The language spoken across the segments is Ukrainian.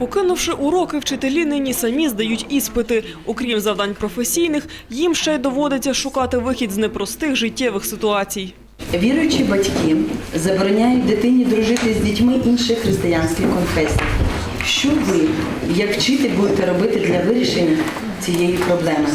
Покинувши уроки, вчителі нині самі здають іспити. Окрім завдань професійних, їм ще й доводиться шукати вихід з непростих життєвих ситуацій. Віруючі батьки забороняють дитині дружити з дітьми інших християнських конфесій. Що ви, як вчитель, будете робити для вирішення цієї проблеми?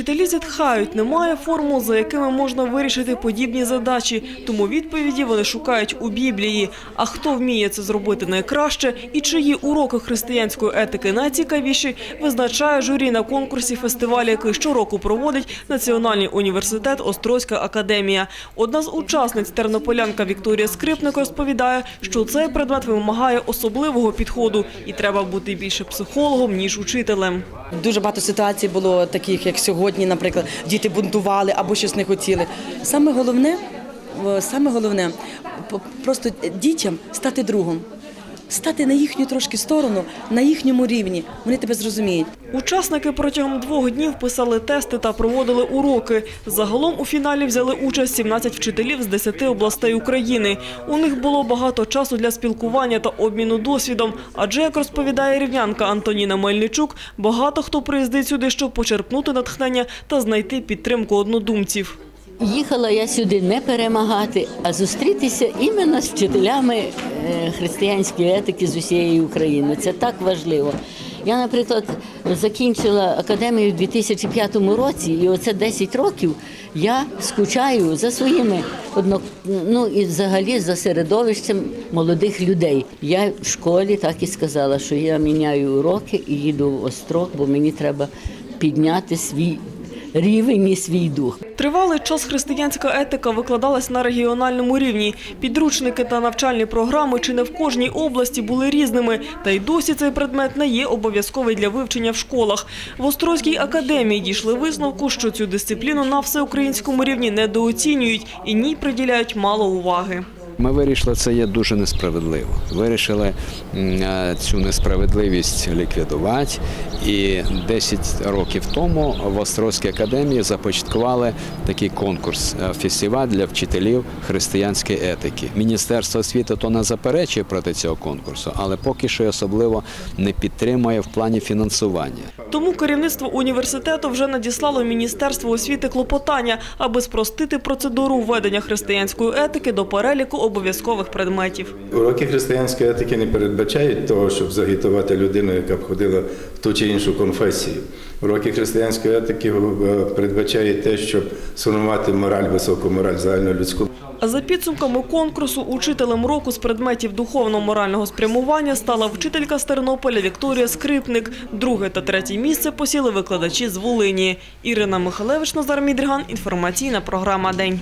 Вчителі зітхають, немає формул, за якими можна вирішити подібні задачі, тому відповіді вони шукають у Біблії. А хто вміє це зробити найкраще і чиї уроки християнської етики найцікавіші, визначає журі на конкурсі фестивалю, який щороку проводить Національний університет Острозька академія. Одна з учасниць тернополянка Вікторія Скрипник розповідає, що цей предмет вимагає особливого підходу і треба бути більше психологом ніж учителем. Дуже багато ситуацій було таких, як сьогодні, наприклад, діти бунтували або щось не хотіли. Саме головне, саме головне просто дітям стати другом, стати на їхню трошки сторону, на їхньому рівні. Вони тебе зрозуміють. Учасники протягом двох днів писали тести та проводили уроки. Загалом у фіналі взяли участь 17 вчителів з 10 областей України. У них було багато часу для спілкування та обміну досвідом. Адже, як розповідає рівнянка Антоніна Мельничук, багато хто приїздить сюди, щоб почерпнути натхнення та знайти підтримку однодумців. Їхала я сюди не перемагати, а зустрітися іменно з вчителями е, християнської етики з усієї України. Це так важливо. Я, наприклад, закінчила академію в 2005 році, і оце 10 років я скучаю за своїми одно... ну і взагалі за середовищем молодих людей. Я в школі так і сказала, що я міняю уроки і їду в Острог, бо мені треба підняти свій рівень і свій дух. Тривалий час християнська етика викладалась на регіональному рівні. Підручники та навчальні програми чи не в кожній області були різними. Та й досі цей предмет не є обов'язковий для вивчення в школах. В Острозькій академії дійшли висновку, що цю дисципліну на всеукраїнському рівні недооцінюють і ній приділяють мало уваги. Ми вирішили, це є дуже несправедливо. Вирішили е, цю несправедливість ліквідувати. І 10 років тому в Острозькій академії започаткували такий конкурс, е, фестиваль для вчителів християнської етики. Міністерство освіти то не заперечує проти цього конкурсу, але поки що особливо не підтримує в плані фінансування. Тому керівництво університету вже надіслало Міністерству освіти клопотання, аби спростити процедуру введення християнської етики до переліку обов'язкових предметів. Уроки християнської етики не передбачають того, щоб загітувати людину, яка б ходила в ту чи іншу конфесію. Уроки християнської етики е, передбачають те, щоб сформувати мораль, високу мораль загальнолюдську. А за підсумками конкурсу учителем року з предметів духовно-морального спрямування стала вчителька з Тернополя Вікторія Скрипник. Друге та третє місце посіли викладачі з Волині. Ірина Михалевич, Назар Мідріган. Інформаційна програма «День».